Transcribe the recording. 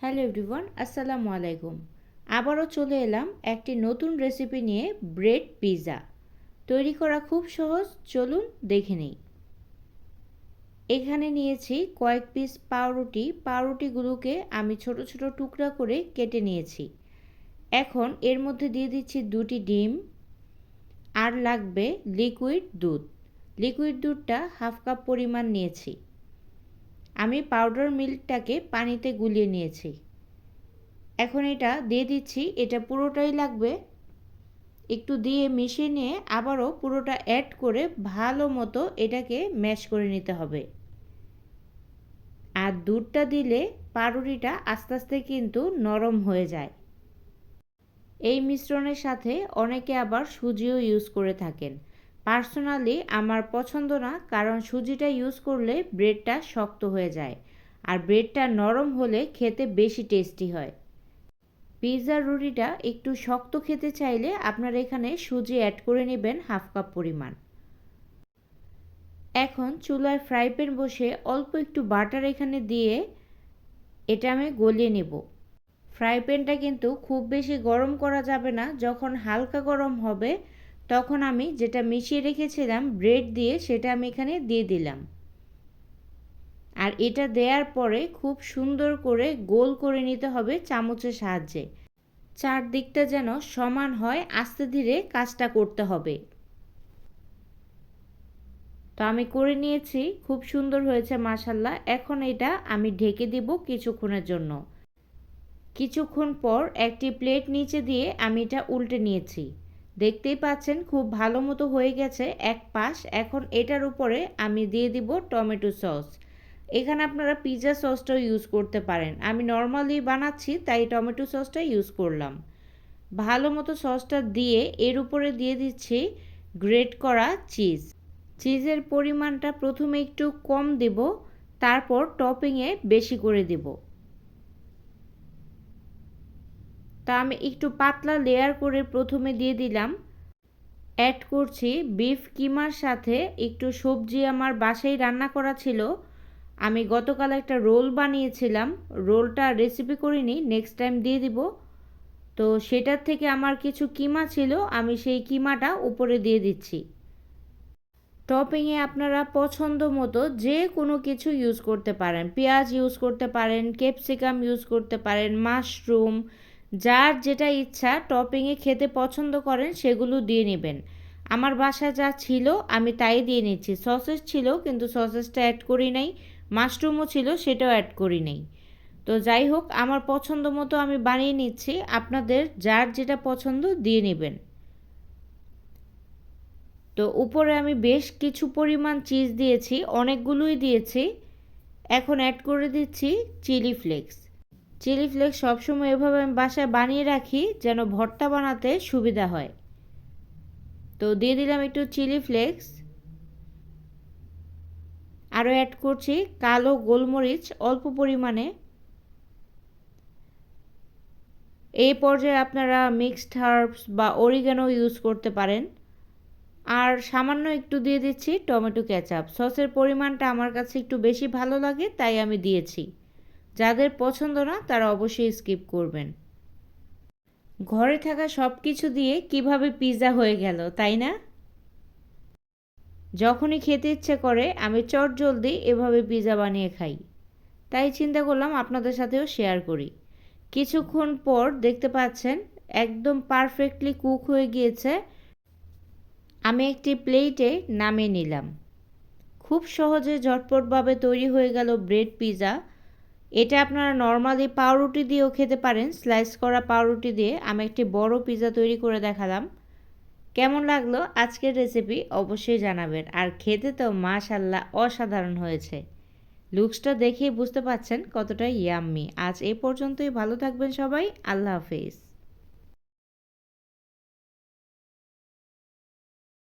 Hello everyone, আসসালামু আলাইকুম। আবারও চলে এলাম একটি নতুন রেসিপি নিয়ে ব্রেড পিৎজা তৈরি করা খুব সহজ, চলুন দেখে নেই। এখানে নিয়েছি কয়েক পিস পাউরুটি। পাউরুটিগুলোকে আমি ছোট ছোট টুকরা করে কেটে নিয়েছি। এখন এর মধ্যে দিয়ে দিচ্ছি দুটি ডিম আর লাগবে লিকুইড দুধ। লিকুইড দুধটা হাফ কাপ পরিমাণ নিয়েছি। আমি পাউডার মিল্কটাকে পানিতে গুলিয়ে নিয়েছি। এখন এটা দিয়ে দিচ্ছি, এটা পুরোটাই লাগবে। একটু দিয়ে মিশিয়ে নিয়ে আবারও পুরোটা অ্যাড করে ভালো মতো এটাকে ম্যাশ করে নিতে হবে। আর দুধটা দিলে পাউরুটিটা আস্তে আস্তে কিন্তু নরম হয়ে যায়। এই মিশ্রণের সাথে অনেকে আবার সুজিও ইউজ করে থাকেন। পার্সোনালি আমার পছন্দ না, কারণ সুজিটা ইউজ করলে ব্রেডটা শক্ত হয়ে যায় আর ব্রেডটা নরম হলে খেতে বেশি টেস্টি হয়। পিৎজার রুটিটা একটু শক্ত খেতে চাইলে আপনার এখানে সুজি অ্যাড করে নেবেন হাফ কাপ পরিমাণ। এখন চুলায় ফ্রাই প্যান বসে অল্প একটু বাটার এখানে দিয়ে এটা আমি গলিয়ে নেব। ফ্রাই প্যানটা কিন্তু খুব বেশি গরম করা যাবে না, যখন হালকা গরম হবে তখন আমি যেটা মিশিয়ে রেখেছিলাম ব্রেড দিয়ে সেটা আমি এখানে দিয়ে দিলাম। আর এটা দেওয়ার পরে খুব সুন্দর করে গোল করে নিতে হবে চামচের সাহায্যে। চারদিকটা যেন সমান হয়, আস্তে ধীরে কাজটা করতে হবে। তো আমি করে নিয়েছি, খুব সুন্দর হয়েছে মাসাল্লাহ এখন এটা আমি ঢেকে দিব কিছুক্ষণের জন্য। কিছুক্ষণ পর একটি প্লেট নিচে দিয়ে আমি এটা উল্টে নিয়েছি। দেখতেই পাচ্ছেন খুব ভালো মতো হয়ে গেছে এক পাশ। এখন এটার উপরে আমি দিয়ে দিব টমেটো সস। এখানে আপনারা পিৎজা সসটাও ইউজ করতে পারেন। আমি নর্মালি বানাচ্ছি, তাই টমেটো সসটা ইউজ করলাম। ভালো মতো সসটা দিয়ে এর উপরে দিয়ে দিচ্ছি গ্রেট করা চিজ। চিজের পরিমাণটা প্রথমে একটু কম দেব, তারপর টপিংয়ে বেশি করে দেব। তা আমি একটু পাতলা লেয়ার করে প্রথমে দিয়ে দিলাম। অ্যাড করছি বিফ কিমার সাথে একটু সবজি আমার বাসায় রান্না করা ছিল। আমি গতকাল একটা রোল বানিয়েছিলাম। রোলটা রেসিপি করিনি নেক্সট টাইম দিয়ে দিব। তো সেটার থেকে আমার কিছু কিমা ছিল, আমি সেই কিমাটা উপরে দিয়ে দিচ্ছি। টপিংয়ে আপনারা পছন্দ মতো যে কোনো কিছু ইউজ করতে পারেন। পেঁয়াজ ইউজ করতে পারেন ক্যাপসিকাম ইউজ করতে পারেন মাশরুম যার যেটা ইচ্ছা টপিংয়ে খেতে পছন্দ করেন সেগুলো দিয়ে নেবেন। আমার বাসা যা ছিল আমি তাই দিয়ে নিচ্ছি। সসেস ছিল কিন্তু সসেসটা অ্যাড করি নাই, মাশরুমও ছিল সেটাও অ্যাড করি নাই। তো যাই হোক, আমার পছন্দ মতো আমি বানিয়ে নিচ্ছি। আপনাদের যার যেটা পছন্দ দিয়ে নেবেন। তো উপরে আমি বেশ কিছু পরিমাণ চিজ দিয়েছি, অনেকগুলোই দিয়েছি। এখন অ্যাড করে দিচ্ছি চিলি ফ্লেক্স চিলি ফ্লেক্স সবসময় এভাবে আমি বাসায় বানিয়ে রাখি যেন ভর্তা বানাতে সুবিধা হয়। তো দিয়ে দিলাম একটু চিলি ফ্লেক্স। আরও অ্যাড করছি কালো গোলমরিচ অল্প পরিমাণে। এই পর্যায়ে আপনারা মিক্সড হার্বস বা অরিগানো ইউজ করতে পারেন। আর সামান্য একটু দিয়ে দিচ্ছি টমেটো ক্যাচাপ সসের পরিমাণটা আমার কাছে একটু বেশি ভালো লাগে, তাই আমি দিয়েছি। যাদের পছন্দ না, তারা অবশ্যই স্কিপ করবেন। ঘরে থাকা সব কিছু দিয়ে কীভাবে পিৎজা হয়ে গেল, তাই না? যখনই খেতে ইচ্ছে করে, আমি চট জলদি এভাবে পিৎজা বানিয়ে খাই। তাই চিন্তা করলাম আপনাদের সাথেও শেয়ার করি। কিছুক্ষণ পর দেখতে পাচ্ছেন, একদম পারফেক্টলি কুক হয়ে গিয়েছে। আমি একটি প্লেটে নামিয়ে নিলাম। খুব সহজে ঝটপটভাবে তৈরি হয়ে গেল ব্রেড পিৎজা এটা আপনারা নর্মালি পাউরুটি দিয়েও খেতে পারেন। স্লাইস করা পাউরুটি দিয়ে আমি একটি বড় পিজা তৈরি করে দেখালাম। কেমন লাগল আজকের রেসিপি অবশ্যই জানাবেন। আর খেতে তো মাশাল্লাহ অসাধারণ হয়েছে। লুকসটা দেখেই বুঝতে পাচ্ছেন কতটা ইয়াম্মি আজ এ পর্যন্তই, ভালো থাকবেন সবাই, আল্লাহ হাফেজ।